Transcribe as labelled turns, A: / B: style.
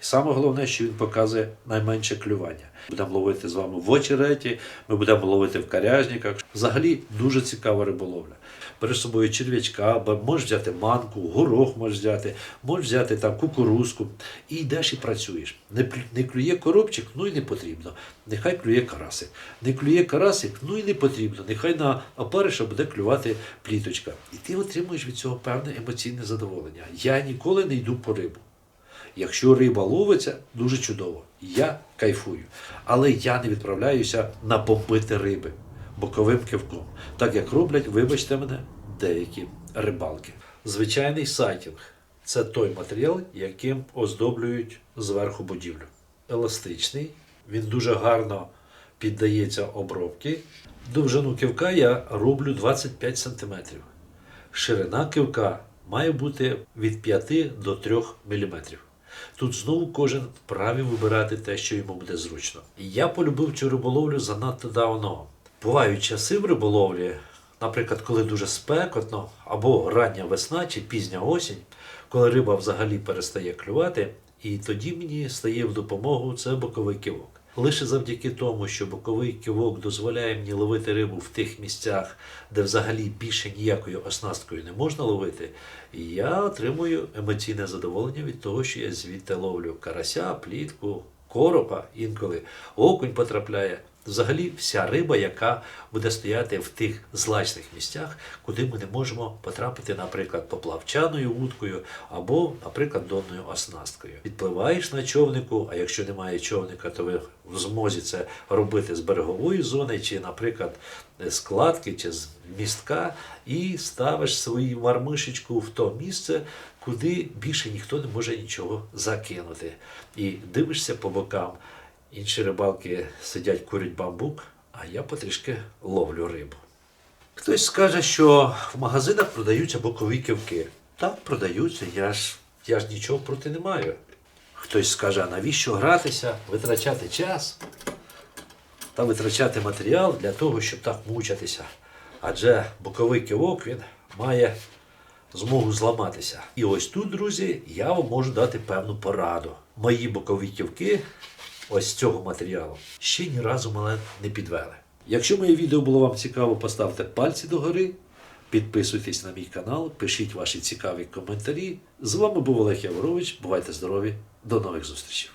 A: І саме головне, що він показує найменше клювання. Будемо ловити з вами в очереті, ми будемо ловити в каряжниках. Взагалі дуже цікава риболовля. Береш з собою черв'ячка, можеш взяти манку, горох можеш взяти, можеш взяти там кукурузку і йдеш і працюєш. Не, не клює коробчик, ну і не потрібно. Нехай клює карасик. Не клює карасик, ну і не потрібно. Нехай на опариша буде клювати пліточка. І ти отримуєш від цього певне емоційне задоволення. Я ніколи не йду по рибу. Якщо риба ловиться, дуже чудово. Я кайфую. Але я не відправляюся на помпити риби боковим кивком, так як роблять, вибачте мене, деякі рибалки. Звичайний сайтінг це той матеріал, яким оздоблюють зверху будівлю. Еластичний, він дуже гарно піддається обробки. Довжину кивка я роблю 25 см. Ширина кивка має бути від 5 до 3 мм. Тут знову кожен вправі вибирати те, що йому буде зручно. Я полюбив цю риболовлю занадто давно. Бувають часи в риболовлі, наприклад, коли дуже спекотно, або рання весна чи пізня осінь, коли риба взагалі перестає клювати, і тоді мені стає в допомогу це боковий кивок. Лише завдяки тому, що боковий кивок дозволяє мені ловити рибу в тих місцях, де взагалі більше ніякою оснасткою не можна ловити, я отримую емоційне задоволення від того, що я звідти ловлю карася, плітку, коропа інколи окунь потрапляє. Взагалі, вся риба, яка буде стояти в тих злачних місцях, куди ми не можемо потрапити, наприклад, поплавчаною вудкою або, наприклад, донною оснасткою. Відпливаєш на човнику, а якщо немає човника, то ви в змозі це робити з берегової зони, чи, наприклад, з кладки, чи з містка, і ставиш свою мармишечку в то місце, куди більше ніхто не може нічого закинути. І дивишся по бокам. Інші рибалки сидять, курять бамбук, а я потрішки ловлю рибу. Хтось скаже, що в магазинах продаються бокові кивки. Так, продаються, я ж, я ж нічого проти не маю. Хтось скаже, а навіщо гратися, витрачати час та витрачати матеріал для того, щоб так мучитися. Адже боковий кивок він має змогу зламатися. І ось тут, друзі, я вам можу дати певну пораду. Мої бокові ківки ось цього матеріалу ще ні разу мене не підвели. Якщо моє відео було вам цікаво, поставте пальці догори, підписуйтесь на мій канал, пишіть ваші цікаві коментарі. З вами був Олег Яворович. Бувайте здорові, до нових зустрічей.